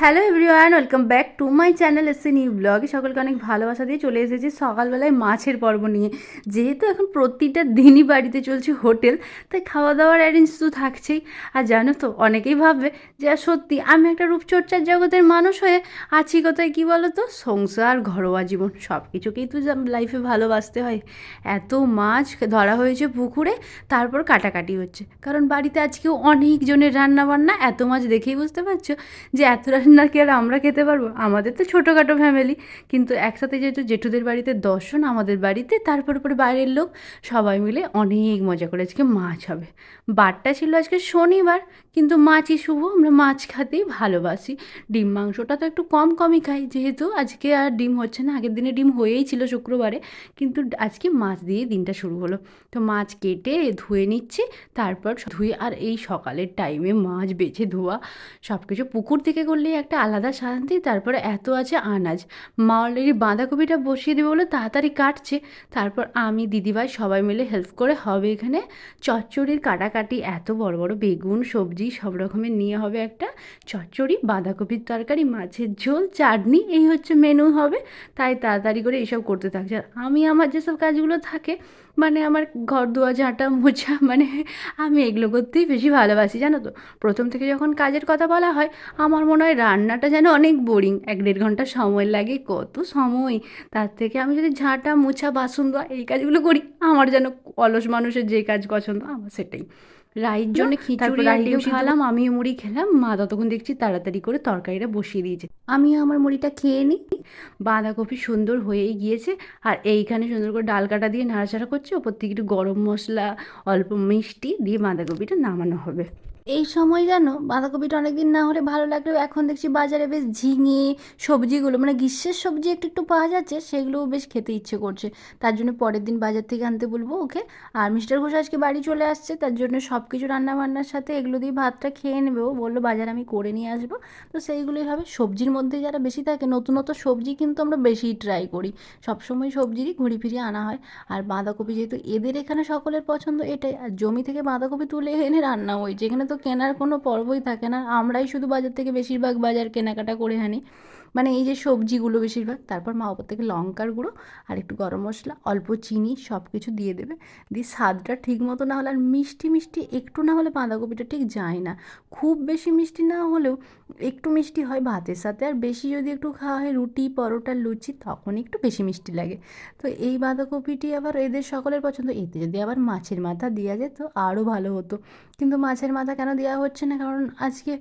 Hello everyone welcome back to my channel এসে new ব্লগে সকলকে অনেক ভালোবাসা দিয়ে চলে এসেছি সকালবেলায় মাছের পর্ব নিয়ে। যেহেতু এখন প্রতিটা দিনই বাড়িতে চলছে হোটেল, তাই খাওয়া দাওয়ার অ্যারেঞ্জ তো থাকছেই। আর জানো তো, অনেকেই ভাববে যে সত্যি, আমি একটা রূপচর্চার জগতের মানুষ হয়ে আছি কোথায়? কী বলো তো সংসার, ঘরোয়া জীবন সব কিছুকেই তো লাইফে ভালোবাসতে হয়। এত মাছ ধরা হয়েছে পুকুরে, তারপর কাটাকাটি হচ্ছে। কারণ বাড়িতে আজকেও অনেকজনের রান্না বান্না এত মাছ দেখেই বুঝতে পারছ যে, এত কি আর আমরা খেতে পারব? আমাদের তো ছোটোখাটো ফ্যামিলি কিন্তু একসাথে যেহেতু জেঠুদের বাড়িতে দর্শন, আমাদের বাড়িতে তারপর পরে বাইরের লোক, সবাই মিলে অনেক মজা করে আজকে মাছ হবে। বারটা ছিল আজকে শনিবার, কিন্তু মাছই শুভ, আমরা মাছ খেতেই ভালোবাসি। ডিম মাংসটা তো একটু কম কমই খাই, যেহেতু আজকে আর ডিম হচ্ছে না, আগের দিনে ডিম হয়েই ছিল শুক্রবারে, কিন্তু আজকে মাছ দিয়ে দিনটা শুরু হলো। তো মাছ কেটে ধুয়ে নিচ্ছি, তারপর ধুয়ে আর এই সকালের টাইমে মাছ বেছে ধোয়া সব কিছু পুকুর থেকে করলেই একটা আলাদা শান্তি, তারপরে এত আছে আনাজ। মা অলরেডি বাঁধাকপিটা বসিয়ে দেবে বলে তাড়াতাড়ি কাটছে। তারপর আমি, দিদিভাই সবাই মিলে হেল্প করে হবে এখানে। চচ্চড়ির কাটাকাটি, এত বড় বড় বেগুন, সবজি সব রকমের নিয়ে হবে একটা। চচ্চড়ি, বাঁধাকপির তরকারি, মাছের ঝোল, চাটনি, এই হচ্ছে মেনু হবে। তাই তাড়াতাড়ি করে এইসব করতে থাকছে। আর আমি আমার যেসব কাজগুলো থাকে মানে আমার ঘর দোয়া ঝাঁটা, মোছা মানে আমি এগুলো করতেই বেশি ভালোবাসি, জানো তো? প্রথম থেকে যখন কাজের কথা বলা হয়, আমার মনে হয় রান্নাটা যেন অনেক বোরিং এক দেড় ঘণ্টা সময় লাগে কত সময়? তার থেকে আমি যদি ঝাঁটা মোছা বাসন ধোয়া এই কাজগুলো করি আমার যেন অলস মানুষের যে কাজ পছন্দ আমার সেটাই। রাইর জন্য খিচুড়ি রাইও খাওয়ালাম আমি মুড়ি খেলাম মা ততক্ষণ দেখছি তাড়াতাড়ি করে তরকারিটা বসিয়ে দিয়েছে। আমি আমার মুড়িটা খেয়ে নিই। বাঁধাকপি সুন্দর হয়েই গিয়েছে আর এইখানে সুন্দর করে ডাল কাটা দিয়ে নাড়াচাড়া করছে ওপর থেকে একটু গরম মশলা অল্প মিষ্টি দিয়ে বাঁধাকপিটা নামানো হবে। এই সময় যেন বাঁধাকপিটা অনেক দিন না হলে ভালো লাগলেও এখন দেখছি বাজারে বেশ ঝিঙে, সবজিগুলো মানে গ্রীষ্মের সবজি একটু একটু পাওয়া যাচ্ছে, সেগুলোও বেশ খেতে ইচ্ছে করছে। তার জন্য পরের দিন বাজার থেকে আনতে বলব ওকে। আর মিস্টার ঘোষ আজকে বাড়ি চলে আসছে, তার জন্য সব কিছু রান্না বান্নার সাথে এগুলো দিয়ে ভাতটা খেয়ে নেবে। ও বলল, বাজার আমি করে নিয়ে আসব। তো সেইগুলোই হবে। সবজির মধ্যে যারা বেশি থাকে নতুন নতুন সবজি কিন্তু আমরা বেশি ট্রাই করি। সবসময় সবজিরই ঘুরি ফিরিয়ে আনা হয়। আর বাঁধাকপি যেহেতু এদের এখানে সকলের পছন্দ এটাই। আর জমি থেকে বাঁধাকপি তুলে এনে রান্না হয়েছে এখানে তো কেনার কোনো পর্বই থাকে না। আমরাই শুধু বাজার থেকে বেশিরভাগ বাজার কেনাকাটা করে আনি। মানে এই যে সবজিগুলো বেশিরভাগ, তারপর মা ওপর থেকে লঙ্কার গুঁড়ো আর একটু গরম মশলা, অল্প চিনি সব কিছু দিয়ে দেবে। দিয়ে স্বাদটা ঠিক মতো না হলে আর মিষ্টি মিষ্টি একটু না হলে বাঁধাকপিটা ঠিক যায় না। খুব বেশি মিষ্টি না হলেও একটু মিষ্টি হয় ভাতের সাথে। আর বেশি যদি একটু খাওয়া হয় রুটি, পরোটা, লুচি, তখন একটু বেশি মিষ্টি লাগে। তো এই বাঁধাকপিটি আবার এদের সকলের পছন্দ। এতে যদি আবার মাছের মাথা দেওয়া যেত আরও ভালো হতো। কিন্তু মাছের মাথা কেন দেওয়া হচ্ছে না? কারণ আজকে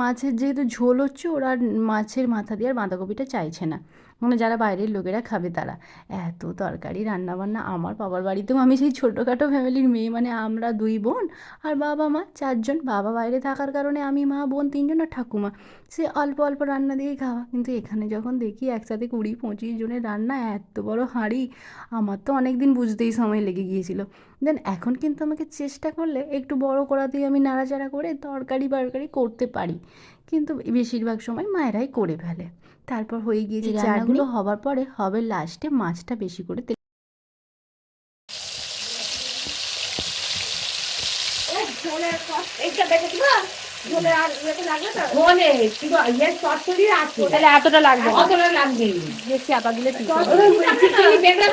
মাছের যেহেতু ঝোল হচ্ছে, ওরা মাছের মাথা দিয়ে আর বাঁধাকপিটা চাইছে না। মানে যারা বাইরের লোকেরা খাবে তারা। এত তরকারি, রান্নাবান্না, আমার বাবার বাড়িতেও আমি সেই ছোটোখাটো ফ্যামিলির মেয়ে মানে আমরা দুই বোন আর বাবা মা চারজন। বাবা বাইরে থাকার কারণে আমি, মা বোন তিনজন আর ঠাকুমা। সে অল্প অল্প রান্না দিয়েই খাওয়া। কিন্তু এখানে যখন দেখি একসাথে কুড়ি পঁচিশ জনের রান্না, এত বড় হাঁড়ি, আমার তো অনেক দিন বুঝতেই সময় লেগে গিয়েছিল। দেন এখন কিন্তু আমাকে চেষ্টা করলে একটু বড় করাতেই আমি নাড়াচাড়া করে তরকারি বারকারি করতে পারি। কিন্তু বেশিরভাগ সময় মায়েরাই করে ফেলে। তারপর হয়ে গিয়েছে চাটগুলো হবার পরে হবে লাস্টে মাছটা বেশি করে তেল ইয়ে চচ্চড়ি আছে। তাহলে এতটা লাগবে অতটা লাগবে। বেশি আটা দিলে ঠিক হবে। চচ্চড়ি বেগুন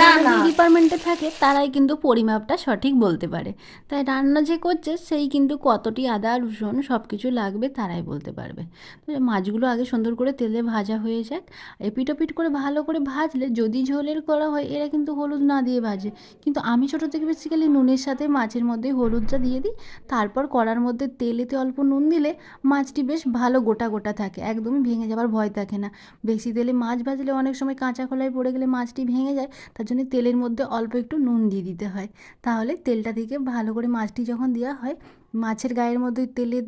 না না। ডিপার্টমেন্টে থাকে তারাই কিন্তু পরিমাপটা সঠিক বলতে পারে। তাই রান্না যে করছে সেই কিন্তু কতটি আদা রসুন সব কিছু লাগবে তারাই বলতে পারবে। মাছগুলো আগে সুন্দর করে তেলে ভাজা হয়ে যাক। এপিটোপিট করে ভালো করে ভাজলে যদি ঝোলের করা হয় এরা কিন্তু হলুদ না দিয়ে ভাজে। কিন্তু আমি ছোটো থেকে বেসিক্যালি নুনের সাথে মাছের মধ্যে হলুদটা দিয়ে দিই তারপর কড়ার মধ্যে তেলেতে অল্প নুন দিলে মাছটি বেশ ভালো গোটা গোটা থাকে, একদমই ভেঙে যাবার ভয় থাকে না। বেশি তেলে মাছ ভাজলে অনেক সময় কাঁচা খোলায় পড়ে গেলে মাছটি ভেঙে যায়, তার জন্য তেলের মধ্যে অল্প একটু নুন দিয়ে দিতে হয়। তাহলে তেলটা থেকে ভালো করে মাছটি যখন দেওয়া হয়, মাছের গায়ের মধ্যে তেলে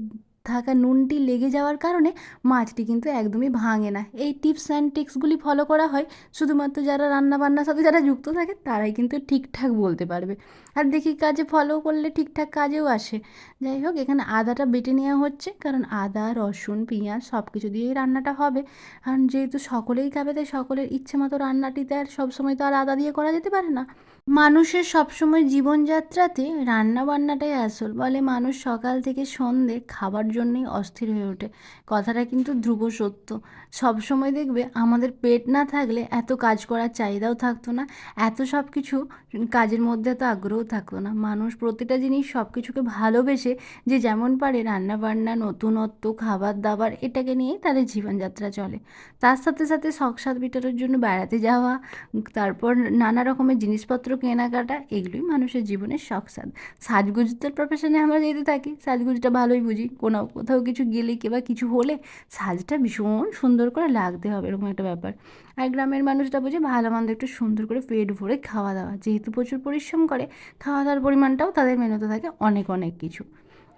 থাকা নুনটি লেগে যাওয়ার কারণে মাছটি কিন্তু একদমই ভাঙে না। এই টিপস অ্যান্ড ট্রিক্সগুলি ফলো করা হয়, শুধুমাত্র যারা রান্না বান্নার সাথে যারা যুক্ত থাকে, তারাই কিন্তু ঠিকঠাক বলতে পারবে। আর দেখি কাজে ফলো করলে ঠিকঠাক কাজেও আসে। যাই হোক, এখানে আদাটা বেটে নেওয়া হচ্ছে, কারণ আদা, রসুন, পেঁয়াজ সব কিছু দিয়েই রান্নাটা হবে। কারণ যেহেতু সকলেই খাবে, তাই সকলের ইচ্ছে মতো রান্নাটিতে আর সবসময় তো আর আদা দিয়ে করা যেতে পারে না। মানুষের সবসময় জীবনযাত্রাতে রান্নাবান্নাটাই আসল বলে মানুষ সকাল থেকে সন্ধে খাবার জন্যই অস্থির হয়ে ওঠে। কথাটা কিন্তু ধ্রুব সত্য। সবসময় দেখবে আমাদের পেট না থাকলে এত কাজ করার চাহিদাও থাকতো না, এত সব কিছু কাজের মধ্যে এত আগ্রহ থাকতো না। মানুষ প্রতিটা জিনিস সব কিছুকে ভালোবেসে যে যেমন পারে রান্নাবান্না, নতুনত্ব খাবার দাবার এটাকে নিয়েই তাদের জীবনযাত্রা চলে। তার সাথে সাথে শখ স্বাদ মেটানোর জন্য বেড়াতে যাওয়া, তারপর নানা রকমের জিনিসপত্র কেনাকাটা, এগুলোই মানুষের জীবনের শখ সাদ সাজগুজের প্রফেশনে আমরা যেতে থাকি, সাজগুজটা ভালোই বুঝি। কোনো কোথাও কিছু গেলে কিংবা কিছু হলে সাজটা ভীষণ সুন্দর করে লাগতে হবে, এরকম একটা ব্যাপার। আর গ্রামের মানুষটা বুঝে ভালো মন্দ একটু সুন্দর করে পেট ভরে খাওয়া দাওয়া। যেহেতু প্রচুর পরিশ্রম করে, খাওয়া দাওয়ার পরিমাণটাও তাদের মেনতে থাকে অনেক অনেক কিছু।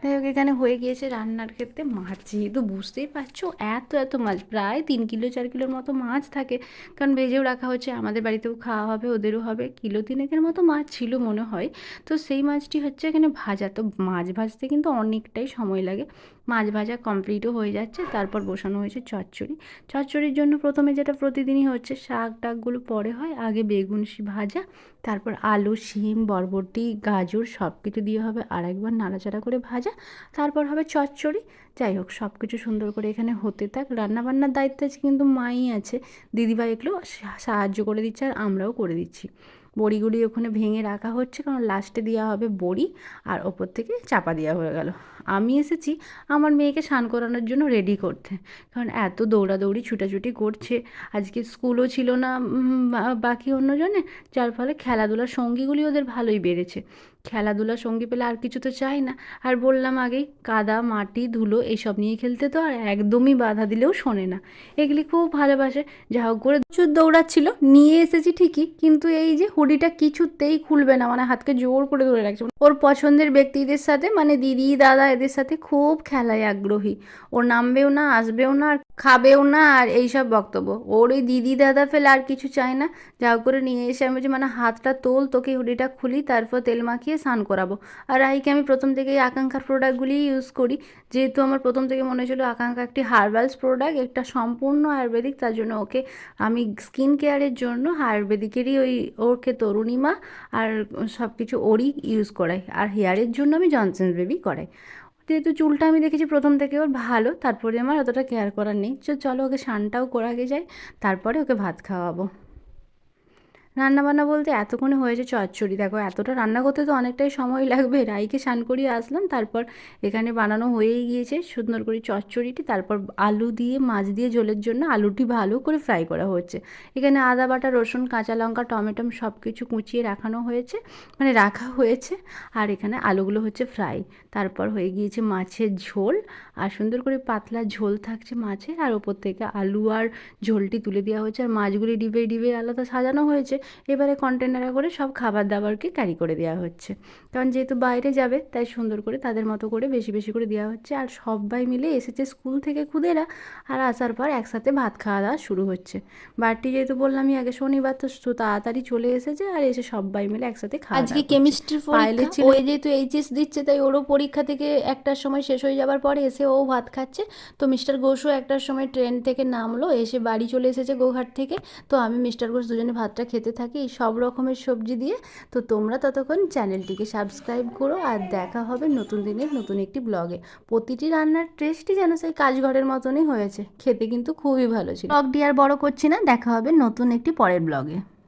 যাই হোক, এখানে হয়ে গিয়েছে রান্নার ক্ষেত্রে মাছ। যেহেতু বুঝতেই পারছ, এত এত মাছ, প্রায় তিন কিলো, চার কিলোর মতো মাছ থাকে। কারণ ভেজেও রাখা হচ্ছে, আমাদের বাড়িতেও খাওয়া হবে, ওদেরও হবে। কিলো তিনেকের মতো মাছ ছিল মনে হয়। তো সেই মাছটি হচ্ছে এখানে ভাজা। তো মাছ ভাজতে কিন্তু অনেকটাই সময় লাগে। মাছ ভাজা কমপ্লিটও হয়ে যাচ্ছে, তারপর বসানো হয়েছে চচ্চড়ি। চচ্চড়ির জন্য প্রথমে যেটা প্রতিদিনই হচ্ছে, শাক টাকগুলো পরে হয়, আগে বেগুন ভাজা, তারপর আলু, শিম, বরবটি, গাজর সব কিছু দিয়ে হবে আর একবার নাড়াচাড়া করে ভাজা, তারপর হবে চচ্চড়ি। যাই হোক সব কিছু সুন্দর করে এখানে হতে থাক। রান্নাবান্নার দায়িত্ব আছে কিন্তু মাই আছে। দিদিভাই এগুলো সাহায্য করে দিচ্ছে আর আমরাও করে দিচ্ছি। বড়িগুলি ওখানে ভেঙে রাখা হচ্ছে কারণ লাস্টে দেওয়া হবে বড়ি আর ওপর থেকে চাপা দেওয়া হয়ে গেল। আমি এসেছি আমার মেয়েকে স্নান করানোর জন্য রেডি করতে। কারণ এত দৌড়াদৌড়ি, ছুটাছুটি করছে। আজকে স্কুলও ছিল না বাকি অন্যজনে। যার ফলে খেলাধুলার সঙ্গীগুলি ওদের ভালোই বেড়েছে। খেলাধুলার সঙ্গী পেলে আর কিছু তো চাই না। আর বললাম আগেই, কাদা, মাটি, ধুলো এইসব নিয়ে খেলতে তো আর একদমই বাধা দিলেও শোনে না। এগুলি খুব ভালোবাসে। যা হোক করে প্রচুর দৌড়াচ্ছিল, নিয়ে এসেছি ঠিকই, কিন্তু এই যে হুডিটা কিছুতেই খুলবে না মানে হাতকে জোর করে ধরে রাখছে। ওর পছন্দের ব্যক্তিদের সাথে মানে দিদি, দাদা এদের সাথে খুব খেলায় আগ্রহী। ও নামবেও না, আসবেও না, আর খাবেও না, আর এইসব বক্তব্য। ওর ওই দিদি, দাদা ফেলে আর কিছু চায় না। যা করে নিয়ে এসে আমি বলছি মানে হাতটা তোল, তোকে হুডিটা খুলি, তারপর তেল মাখিয়ে স্নান করাবো। আর আইকে আমি প্রথম থেকেই আকাঙ্ক্ষার প্রোডাক্টগুলি ইউজ করি। যেহেতু আমার প্রথম থেকে মনে হয়েছিল আকাঙ্ক্ষা একটি হার্বালস প্রোডাক্ট, একটা সম্পূর্ণ আয়ুর্বেদিক, তার জন্য ওকে আমি স্কিন কেয়ারের জন্য আয়ুর্বেদিকেরই ওই ওকে তরুণিমা আর সব কিছু ওরই ইউজ করাই। আর হেয়ারের জন্য আমি জনসন্স বেবি করাই। যেহেতু চুলটা আমি দেখেছি প্রথম থেকে ওর ভালো, তারপরে আমার অতটা কেয়ার করার নেই। চলো ওকে স্নানটাও করাগে যায় তারপরে ওকে ভাত খাওয়াবো। রান্নাবান্না বলতে এতক্ষণে হয়েছে চচ্চড়ি। দেখো, এতটা রান্না করতে তো অনেকটাই সময় লাগবে। রাইকে স্নান করিয়ে আসলাম, তারপর এখানে বানানো হয়েই গিয়েছে সুন্দর করে চচ্চড়িটি। তারপর আলু দিয়ে, মাছ দিয়ে ঝোলের জন্য আলুটি ভালো করে ফ্রাই করা হচ্ছে। এখানে আদা বাটা, রসুন, কাঁচা লঙ্কা, টমেটো সব কিছু কুচিয়ে রাখানো হয়েছে মানে রাখা হয়েছে। আর এখানে আলুগুলো হচ্ছে ফ্রাই। তারপর হয়ে গিয়েছে মাছের ঝোল। আর সুন্দর করে পাতলা ঝোল থাকছে মাছের। আর ওপর থেকে আলু আর ঝোলটি তুলে দেওয়া হয়েছে। আর মাছগুলি ডিবে ডিবে আলাদা সাজানো হয়েছে। এবারে কন্টেনারে করে সব খাবার দাবারকে ক্যারি করে দেওয়া হচ্ছে। কারণ যেহেতু বাইরে যাবে তাই সুন্দর করে তাদের মতো করে বেশি বেশি করে দেওয়া হচ্ছে। আর সবাই মিলে এসেছে স্কুল থেকে খুদেরা আর আসার পর একসাথে ভাত খাওয়া দাওয়া শুরু হচ্ছে। বাড়িটি যেহেতু বললামই আগে শনিবার তো তাড়াতাড়ি চলে এসেছে আর এসে সবাই মিলে একসাথে খাওয়া আজকে কেমিস্ট্রি পরীক্ষা ছিল। ও যেহেতু এইচএস দিচ্ছে তাই ওরও পরীক্ষা থেকে একটার সময় শেষ হয়ে যাবার পরে এসে ও ভাত খাচ্ছে। তো মিস্টার ঘোষও একটার সময় ট্রেন থেকে নামলো এসে বাড়ি চলে এসেছে গোঘাট থেকে। তো আমি মিস্টার ঘোষ দুজনে ভাতটা খেতে থাকি এই সব রকমের সবজি দিয়ে। তো তোমরা ততক্ষণ চ্যানেলটিকে সাবস্ক্রাইব করো আর দেখা হবে নতুন দিনের নতুন একটি ব্লগে। প্রতিটি রান্নার টেস্টই যেন সেই কাজঘরের মতনই হয়েছে। খেতে কিন্তু খুবই ভালো ছিল। ব্লগটি আর বড় করছি না। দেখা হবে নতুন একটি পরের ব্লগে।